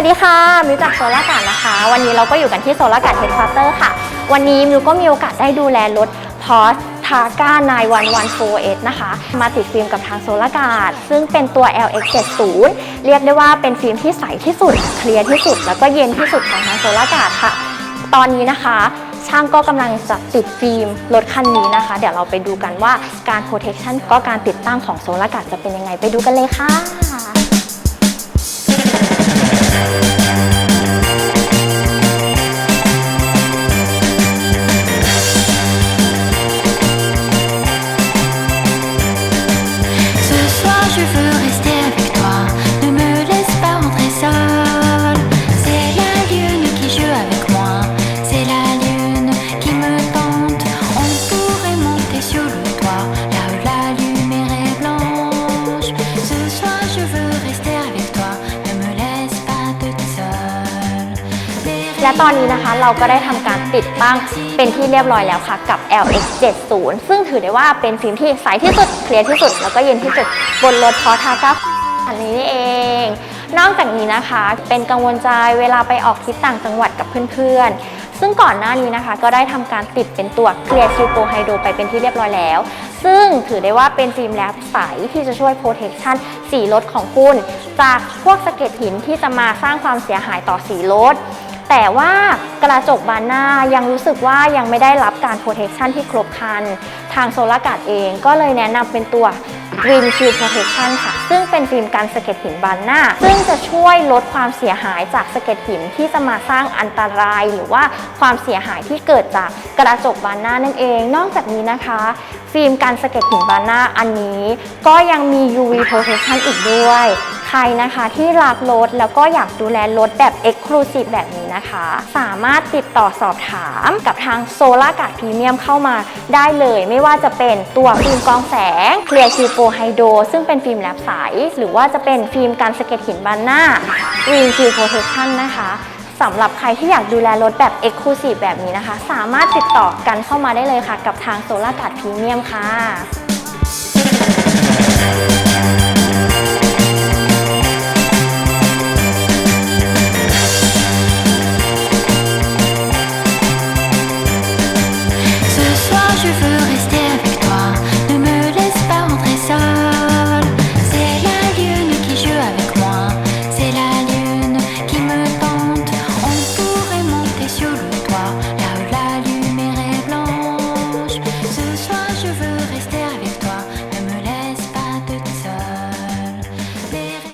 วัสดีค่ะ มิวจากโซลาการ์ดนะคะ วันนี้เราก็อยู่กันที่โซลาการ์ดเฮดควอเตอร์ค่ะ วันนี้มิวก็มีโอกาสได้ดูแลรถพอสทาก้า91148นะคะ มาติดฟิล์มกับทางโซลากาดซึ่งเป็นตัว LX70 เรียกได้ว่าเป็นฟิล์มที่ใสที่สุด เคลียร์ที่สุด แล้วก็เย็นที่สุดของทางโซลากาดค่ะ ตอนนี้นะคะ ช่างก็กำลังจะติดฟิล์มรถคันนี้นะคะ เดี๋ยวเราไปดูกันว่าการ protection ก็การติดตั้งของโซลากาดจะเป็นยังไงไปดูกันเลยค่ะ Ce soir je veux rester avec toi, ne me laisse pas toute seule. Les และตอนนี้นะคะเราก็ได้ทำการติดตั้งเป็นที่เรียบร้อยแล้วค่ะกับ LX70 ซึ่งถือได้ว่าเป็นฟิล์มที่ใสที่สุด เคลียร์ที่สุด แล้วก็เย็นที่สุดบนรถพอทาก้าคันนี้นี่เอง นอกจากนี้นะคะ เป็นกังวลใจเวลาไปออกทริปต่างจังหวัดกับเพื่อนๆ ซึ่งก่อนหน้านี้นะคะ ก็ได้ทำการติดเป็นตัวเคลียร์คิวโปไฮโดไปเป็นที่เรียบร้อยแล้ว ซึ่งถือได้ว่าเป็นฟิล์มแลบใสที่จะช่วยโปรเทคชันสีรถของคุณ จากพวกสะเก็ดหินที่จะมาสร้างความเสียหายต่อสีรถแต่ว่ากระจกบานหน้ายังรู้สึกว่ายังไม่ได้รับการ protection ที่ครบครัน ทางโซลาร์การ์ดเองก็เลยแนะนำเป็นตัว Green Shield Protection ค่ะ ซึ่งเป็นฟิล์มกันสะเก็ดหินบานหน้า ซึ่งจะช่วยลดความเสียหายจากสะเก็ดหินที่จะมาสร้างอันตราย หรือว่าความเสียหายที่เกิดจากกระจกบานหน้านั่นเอง นอกจากนี้นะคะ ฟิล์มกันสะเก็ดหินบานหน้าอันนี้ ก็ยังมี UV Protection อีกด้วย ใครนะคะที่รักรถแล้วก็อยากดูแลรถแบบ Exclusive แบบนี้นะคะ สามารถติดต่อสอบถามกับทางโซล่ากาดพรีเมียมเข้ามาได้เลย ไม่ว่าจะเป็นตัวฟิล์มกองแสง Clear Q Pro Hydro ซึ่งเป็นฟิล์มแลบใส หรือว่าจะเป็นฟิล์มกันสะเก็ดหินบานหน้า Green Q Protection นะคะสำหรับใครที่อยากดูแลรถแบบ Exclusive แบบนี้นะคะ สามารถติดต่อกันเข้ามาได้เลยค่ะ กับทางโซล่ากาดพรีเมียมค่ะ Je veux rester avec toi, ne me laisse pas rentrer seul. C'est la lune qui joue avec moi, c'est la lune qui me tente. On pourrait monter sur le toit là où la lumière est blanche. Ce soir je veux rester.